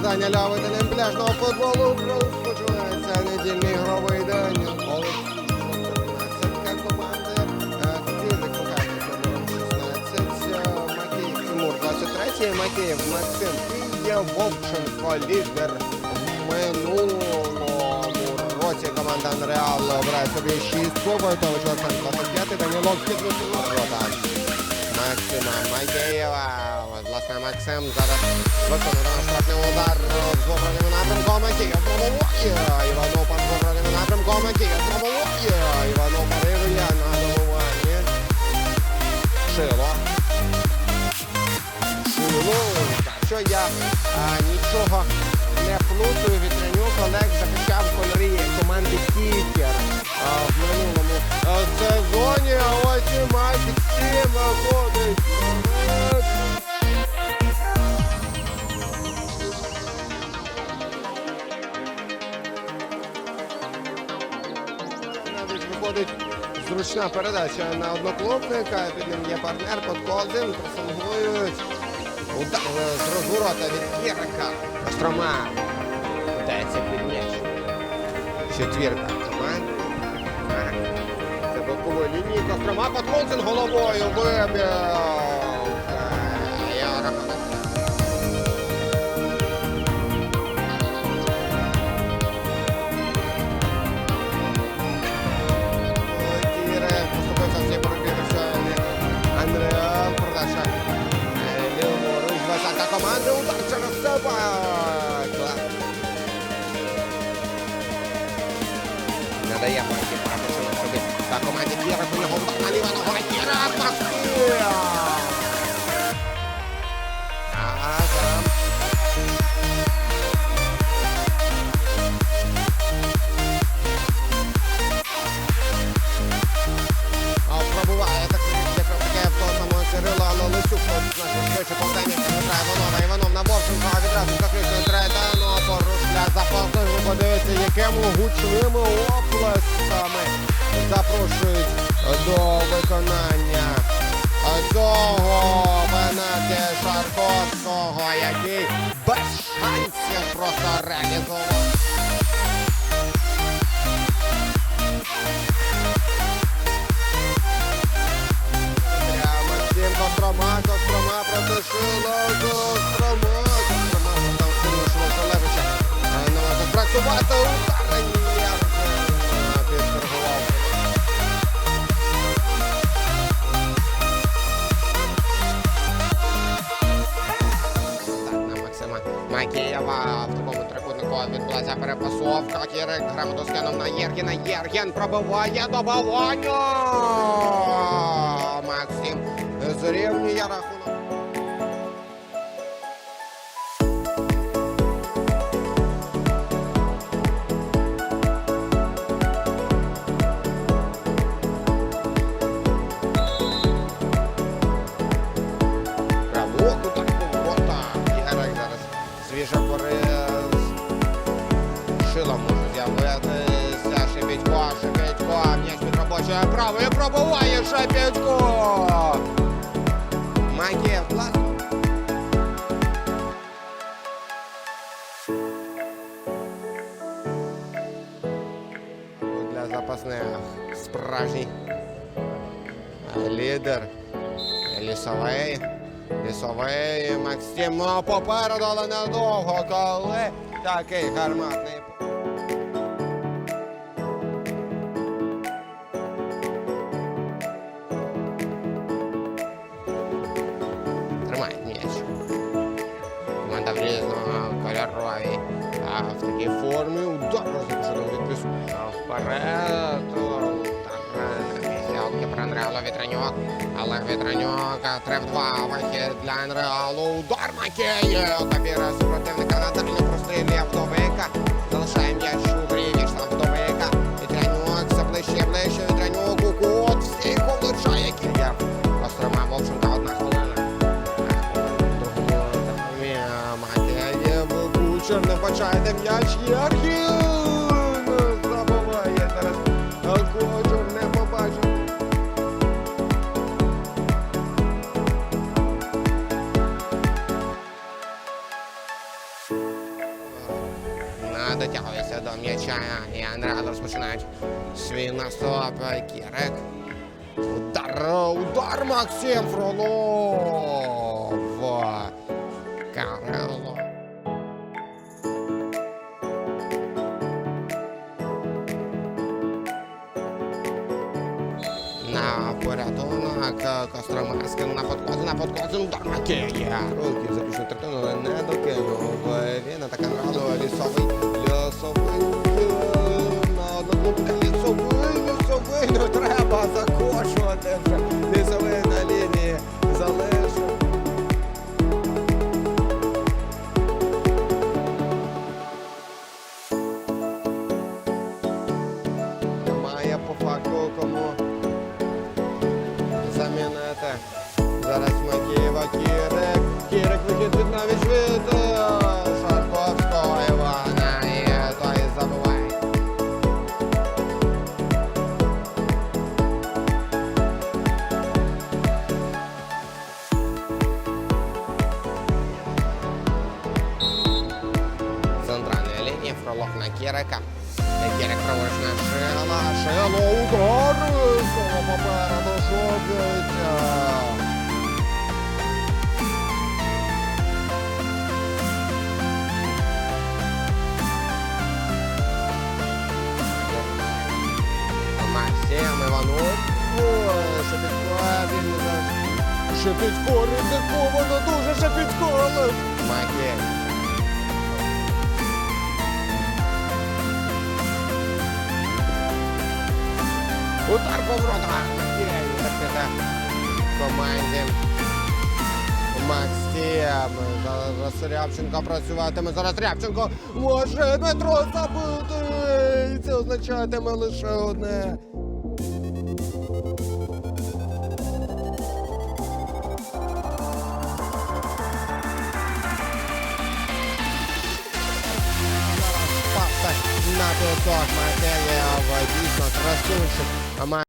Вітання лявителям пляжного футболу. Розпочинається недільний ігровий день. Олексій 14 команди. Кирик Коханий номером 16. е, Макеєв Тимур 23. Макеєв Максим Вовченко лідер минулому році команда Анреал обирає собі 6 Войтович Олександр 25. Данілов підвищив ворота. Максима Макеєва. Власне, Максим зараз виконує на штрафний удар з обраним напрямком. Макеєв пробуває. Іванов пан з обраним напрямком. Макеєв пробуває. Іванов перевіряє на добуванні. Шило. Шило. Що я а, нічого не плутаю. Вітрянюк Олег захищав кольорі команди Кікер в минулому зручна передача на одноклубника. Під ним є партнер Подколдин. Пресингують. Удар з розворота від Кірка. Острома. Дається під м'яч. Четвірка. Це бокової лінії. Кострома Подколдин головою вибив. Ліворуч, двадцята команда, удар через себе. Клас. Не дає Майки пропущено собі. Та команді Кіра, у нього удар на ліва нога. Кіра, Значить швидше повдання грає Іванова. Іванов на Борченка, а відразу заключує третя, ну а поруч для запасних. Ви подивіться, якими гучними оплесками запрошують до виконання цього Бенети Шарковського, який без шансів просто реалізував. Відбулася перепасовка. Кірик грамоту скинув на Єргіна. Єрген пробиває добивання. Максим зрівнює рахунок. Під робочою правою пробуває Шепітько. Магія класно. Для запасних справжній лідер. Лісовий. Лісовий Максим ну, попереду, але недовго, коли такий гарматний. Різному кольоровій. А в такій формі удар розпочали відпису. Вперед. Місялки про Анреалу Вітряньок. Олег Вітряньок. Треф 2. Вихід для Анреалу. Удар Макеє. Капіра супротивника на дальню прострілює Вдовика. Залишає м'яч у Бачає м'яч. Єргін. Забуває зараз. Кучер не побачив. підтягується до м'яча. І Андреа розпочинають свій наступ. Кірик. Удар, удар Максим Фролов. Карело. Порятунок Костромарський на подкоці, на подкоці, до Макея. Руки запишу третину, але не до докинув. Він така раду, лісовий, лісовий, Фролов на Кірика. Кірик праворуч на Шила. Шило удар. Соло попереду шокується. Максим Іванов. Ой, Шепітько, він не знає. Шепітько ризиковано, дуже Шепітько, але... Удар по воротах. Макей. Команді. Максим. Зараз Рябченко працюватиме. Зараз Рябченко може Дмитро забити. Це означатиме лише одне. Паса на п'яток Макеєв. Ama